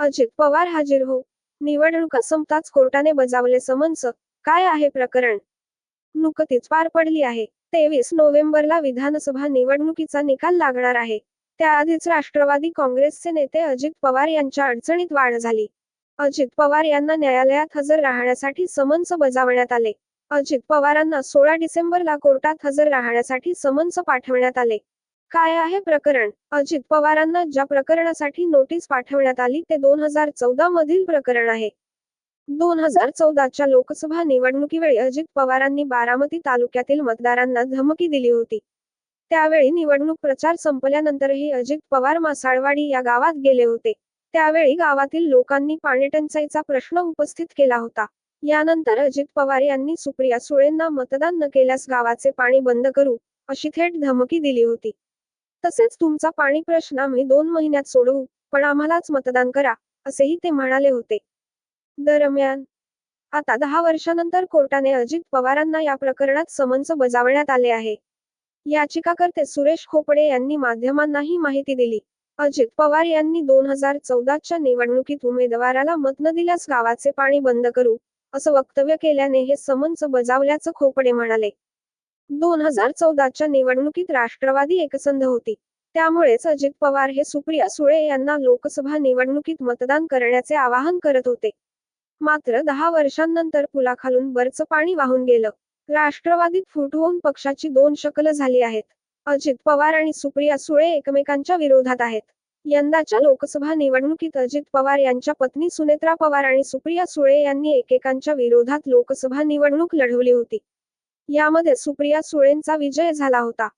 अजित पवार हाजीर हो. निवडणुका संपताच कोर्टाने बजावले समन्स. काय आहे प्रकरण? नुकतीच पार पडली आहे. तेवीस नोव्हेंबरला विधानसभा निवडणुकीचा निकाल लागणार आहे. त्याआधीच राष्ट्रवादी काँग्रेसचे नेते अजित पवार यांच्या अडचणीत वाढ झाली. अजित पवार यांना न्यायालयात हजर राहण्यासाठी समन्स बजावण्यात आले. अजित पवारांना सोळा डिसेंबरला कोर्टात हजर राहण्यासाठी समन्स पाठवण्यात आले. काय आहे प्रकरण? अजित पवारांना ज्या प्रकरणासाठी नोटीस पाठवण्यात आली ते दोन हजार चौदा मधील प्रकरण आहे. दोन हजार चौदाच्या लोकसभा निवडणुकीवेळी अजित पवारांनी बारामती तालुक्यातील मतदारांना धमकी दिली होती. त्यावेळी निवडणूक प्रचार संपल्यानंतरही अजित पवार मासाळवाडी या गावात गेले होते. त्यावेळी गावातील लोकांनी पाणीटंचाईचा प्रश्न उपस्थित केला होता. यानंतर अजित पवार यांनी सुप्रिया सुळेंना मतदान न केल्यास गावाचे पाणी बंद करू अशी थेट धमकी दिली होती. तसेच तुमचा पाणी प्रश्न आम्ही दोन महिन्यात सोडवू पण आम्हालाच मतदान करा असेही ते म्हणाले होते. दरम्यान आता दहा वर्षानंतर कोर्टाने अजित पवारांना या प्रकरणात समन्स बजावण्यात आले आहे. याचिकाकर्ते सुरेश खोपडे यांनी माध्यमांना ही माहिती दिली. अजित पवार यांनी दोन हजार चौदाच्या निवडणुकीत उमेदवाराला मत न दिल्यास गावाचे पाणी बंद करू असं वक्तव्य केल्याने हे समन्स बजावल्याचं खोपडे म्हणाले. दोन हजार चौदाच्या निवडणुकीत राष्ट्रवादी एकसंध होती. त्यामुळेच अजित पवार हे सुप्रिया सुळे यांना लोकसभा निवडणुकीत मतदान करण्याचे आवाहन करत होते. मात्र दहा वर्षांनंतर पुलाखालून बरचं पाणी वाहून गेलं. राष्ट्रवादीत फूट होऊन पक्षाची दोन शकल झाली आहेत. अजित पवार आणि सुप्रिया सुळे एकमेकांच्या विरोधात आहेत. यंदाच्या लोकसभा निवडणुकीत अजित पवार यांच्या पत्नी सुनेत्रा पवार आणि सुप्रिया सुळे यांनी एकेकांच्या विरोधात लोकसभा निवडणूक लढवली होती. यामध्ये सुप्रिया सुळेंचा विजय झाला होता.